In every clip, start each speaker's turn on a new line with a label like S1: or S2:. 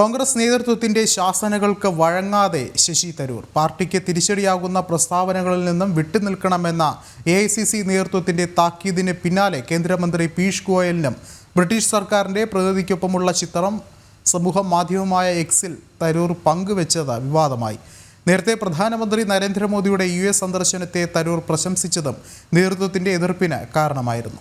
S1: കോൺഗ്രസ് നേതൃത്വത്തിന്റെ ശാസനകൾക്ക് വഴങ്ങാതെ ശശി തരൂർ പാർട്ടിക്ക് തിരിച്ചടിയാകുന്ന പ്രസ്താവനകളിൽ നിന്നും വിട്ടുനിൽക്കണമെന്ന എ ഐ സി സി നേതൃത്വത്തിന്റെ താക്കീതിന് പിന്നാലെ കേന്ദ്രമന്ത്രി പീയൂഷ് ഗോയലിനും ബ്രിട്ടീഷ് സർക്കാരിന്റെ പ്രതിനിധിക്കൊപ്പമുള്ള ചിത്രം സമൂഹ മാധ്യമമായ എക്സിൽ തരൂർ പങ്കുവച്ചത് വിവാദമായി. നേരത്തെ പ്രധാനമന്ത്രി നരേന്ദ്രമോദിയുടെ യു എസ് സന്ദർശനത്തെ തരൂർ പ്രശംസിച്ചതും നേതൃത്വത്തിന്റെ എതിർപ്പിന് കാരണമായിരുന്നു.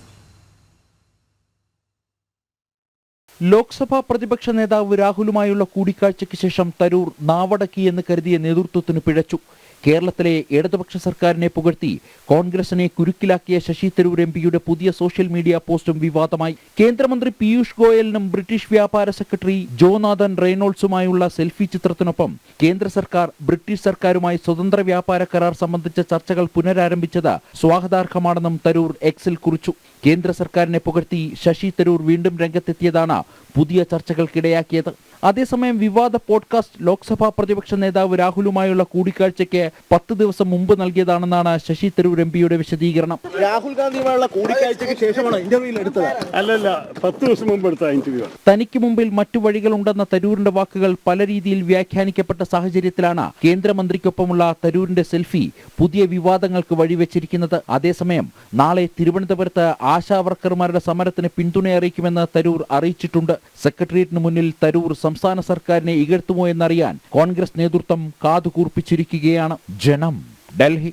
S2: ലോക്സഭാ പ്രതിപക്ഷ നേതാവ് രാഹുലുമായുള്ള കൂടിക്കാഴ്ചയ്ക്ക് ശേഷം തരൂർ നാവടക്കി എന്ന് കരുതിയ നേതൃത്വത്തിന് പിഴച്ചു. കേരളത്തിലെ ഇടതുപക്ഷ സർക്കാരിനെ പുകഴ്ത്തി കോൺഗ്രസിനെ കുരുക്കിലാക്കിയ ശശി തരൂർ എം പിയുടെ പുതിയ സോഷ്യൽ മീഡിയ പോസ്റ്റും വിവാദമായി. കേന്ദ്രമന്ത്രി പീയൂഷ് ഗോയലിനും ബ്രിട്ടീഷ് വ്യാപാര സെക്രട്ടറി ജോനാഥൻ റെയ്നോൾസുമായുള്ള സെൽഫി ചിത്രത്തിനൊപ്പം കേന്ദ്ര സർക്കാർ ബ്രിട്ടീഷ് സർക്കാരുമായി സ്വതന്ത്ര വ്യാപാര കരാർ സംബന്ധിച്ച ചർച്ചകൾ പുനരാരംഭിച്ചത് സ്വാഗതാർഹമാണെന്നും തരൂർ എക്സിൽ കുറിച്ചു. കേന്ദ്ര സർക്കാരിനെ പുകഴ്ത്തി ശശി തരൂർ വീണ്ടും രംഗത്തെത്തിയതാണ് പുതിയ ചർച്ചകൾക്കിടയാക്കിയത്. അതേസമയം വിവാദ പോഡ്കാസ്റ്റ് ലോക്സഭാ പ്രതിപക്ഷ നേതാവ് രാഹുലുമായുള്ള കൂടിക്കാഴ്ചയ്ക്ക് പത്ത് ദിവസം മുമ്പ് നൽകിയതാണെന്നാണ് ശശി തരൂർ എം പിയുടെ വിശദീകരണം.
S3: രാഹുൽ ഗാന്ധിയുമായുള്ള കൂടിക്കാഴ്ചയ്ക്ക് ശേഷമാണ് ഇന്റർവ്യൂവിൽ എടുത്തത്?
S4: അല്ലല്ല പത്ത് ദിവസം മുമ്പ് എടുത്ത ഇന്റർവ്യൂ
S2: തനിക്ക് മുമ്പിൽ മറ്റു വഴികളുണ്ടെന്ന തരൂരിന്റെ വാക്കുകൾ പല രീതിയിൽ വ്യാഖ്യാനിക്കപ്പെട്ട സാഹചര്യത്തിലാണ് കേന്ദ്രമന്ത്രിക്കൊപ്പമുള്ള തരൂരിന്റെ സെൽഫി പുതിയ വിവാദങ്ങൾക്ക് വഴിവെച്ചിരിക്കുന്നത്. അതേസമയം നാളെ തിരുവനന്തപുരത്ത് ആശാ വർക്കർമാരുടെ സമരത്തിന് പിന്തുണ അറിയിക്കുമെന്ന് തരൂർ അറിയിച്ചിട്ടുണ്ട്. സെക്രട്ടേറിയറ്റിന് മുന്നിൽ തരൂർ സംസ്ഥാന സർക്കാരിനെ ഇകഴ്ത്തുമോ എന്നറിയാൻ കോൺഗ്രസ് നേതൃത്വം കാതുകൂർപ്പിച്ചിരിക്കുകയാണ്. ജനം ഡൽഹി.